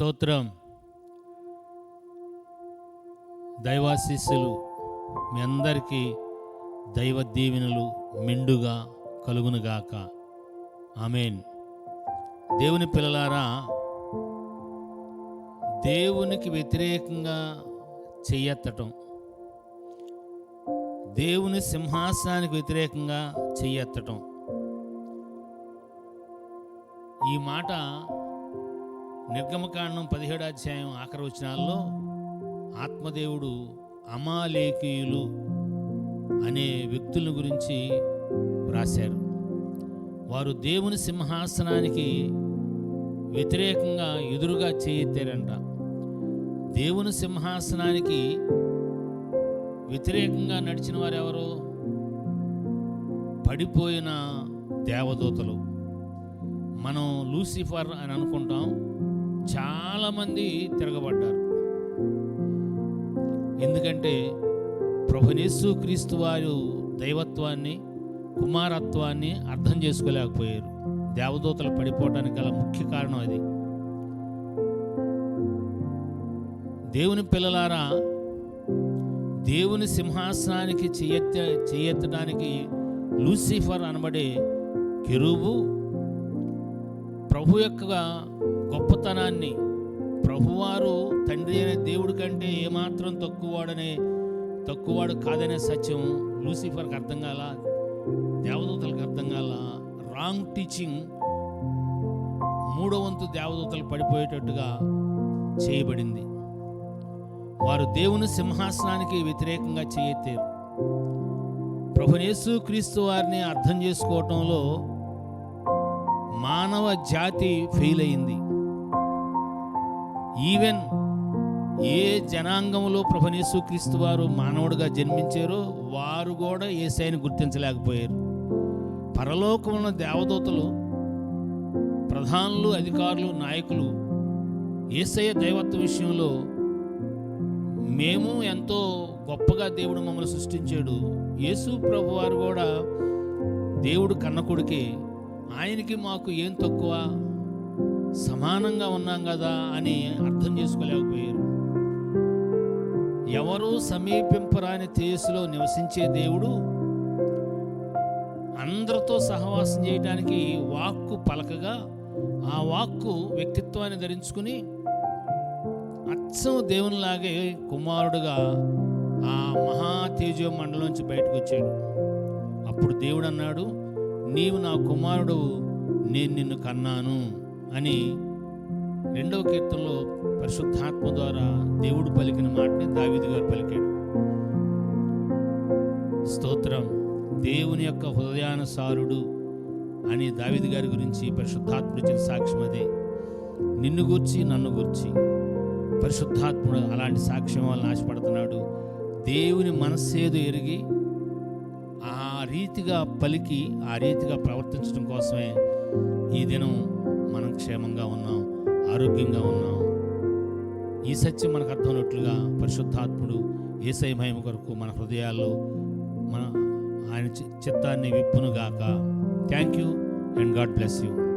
స్తోత్రం. దైవాశీస్సులు మీ అందరికీ దైవ దీవెనలు మెండుగా కలుగునుగాక. ఆమెన్. దేవుని పిల్లలారా దేవునికి వ్యతిరేకంగా చెయ్యెత్తటం దేవుని సింహాసనానికి వ్యతిరేకంగా చెయ్యెత్తటం. ఈ మాట నిర్గమకాండం పదిహేడు అధ్యాయం ఆఖరి వచనాల్లో ఆత్మదేవుడు అమాలేకీయులు అనే వ్యక్తుల గురించి వ్రాశారు. వారు దేవుని సింహాసనానికి వ్యతిరేకంగా ఎదురుగా చేయెత్తారంట. దేవుని సింహాసనానికి వ్యతిరేకంగా నడిచిన వారు ఎవరు? పడిపోయిన దేవదూతలు. మనం లూసిఫర్ అని అనుకుంటాం. చాలామంది తిరగబడ్డారు. ఎందుకంటే ప్రభునేసు క్రీస్తు వారు దైవత్వాన్ని కుమారత్వాన్ని అర్థం చేసుకోలేకపోయారు. దేవదూతలు పడిపోవటానికి గల ముఖ్య కారణం అది. దేవుని పిల్లలారా దేవుని సింహాసనానికి చేయెత్త చేయెత్తడానికి లూసిఫర్ అనబడే కెరువు ప్రభు యొక్క గొప్పతనాన్ని. ప్రభువారు తండ్రి అనే దేవుడి కంటే ఏమాత్రం తక్కువవాడనే తక్కువవాడు కాదనే సత్యం లూసిఫర్కి అర్థం కాల? దేవదూతలకు అర్థం కాల? రాంగ్ టీచింగ్ మూడో వంతు దేవదూతలు పడిపోయేటట్టుగా చేయబడింది. వారు దేవుని సింహాసనానికి వ్యతిరేకంగా చేయెత్తారు. ప్రభునేసు క్రీస్తు వారిని అర్థం చేసుకోవటంలో మానవ జాతి ఫెయిల్ అయింది ఈవెన్ ఏ జనాంగంలో ప్రభునేసు క్రీస్తు వారు మానవుడిగా జన్మించారో వారు కూడా ఏసైని గుర్తించలేకపోయారు. పరలోకమున్న దేవదూతలు ప్రధానులు అధికారులు నాయకులు ఏసయ్య దైవత్వ విషయంలో మేము ఎంతో గొప్పగా దేవుడు మమ్మల్ని సృష్టించాడు. యేసు ప్రభు వారు కూడా దేవుడు కన్నకొడుకే ఆయనకి మాకు ఏం తక్కువ? సమానంగా ఉన్నాం కదా అని అర్థం చేసుకోలేకపోయారు. ఎవరూ సమీపింపరాని తేసులో నివసించే దేవుడు అందరితో సహవాసం చేయడానికి వాక్కు పలకగా ఆ వాక్కు వ్యక్తిత్వాన్ని ధరించుకుని అచ్చం దేవునిలాగే కుమారుడుగా ఆ మహా తేజో మండలంలోంచి బయటకు వచ్చాడు. అప్పుడు దేవుడు అన్నాడు నీవు నా కుమారుడు నేను నిన్ను కన్నాను. అని రెండవ కీర్తనలో పరిశుద్ధాత్మ ద్వారా దేవుడు పలికిన మాటని దావిది గారు పలికాడు. స్తోత్రం దేవుని యొక్క హృదయానుసారుడు అని దావిది గారి గురించి పరిశుద్ధాత్ముడు ఇచ్చిన సాక్ష్యం అదే. నిన్ను గూర్చి నన్ను గూర్చి పరిశుద్ధాత్ముడు అలాంటి సాక్ష్యం వల్ల ఆశపడుతున్నాడు. దేవుని మనస్సేదు ఎరిగి ఆ రీతిగా పలికి ఆ రీతిగా ప్రవర్తించడం కోసమే ఈ దినం మనం క్షేమంగా ఉన్నాం ఆరోగ్యంగా ఉన్నాం. ఈ సత్యం మనకు అర్థమైనట్లుగా పరిశుద్ధాత్ముడు ఏసై మహిమ కొరకు మన హృదయాల్లో మన ఆయన చి- చిత్తాన్ని విప్పునుగాక. Thank you and God bless you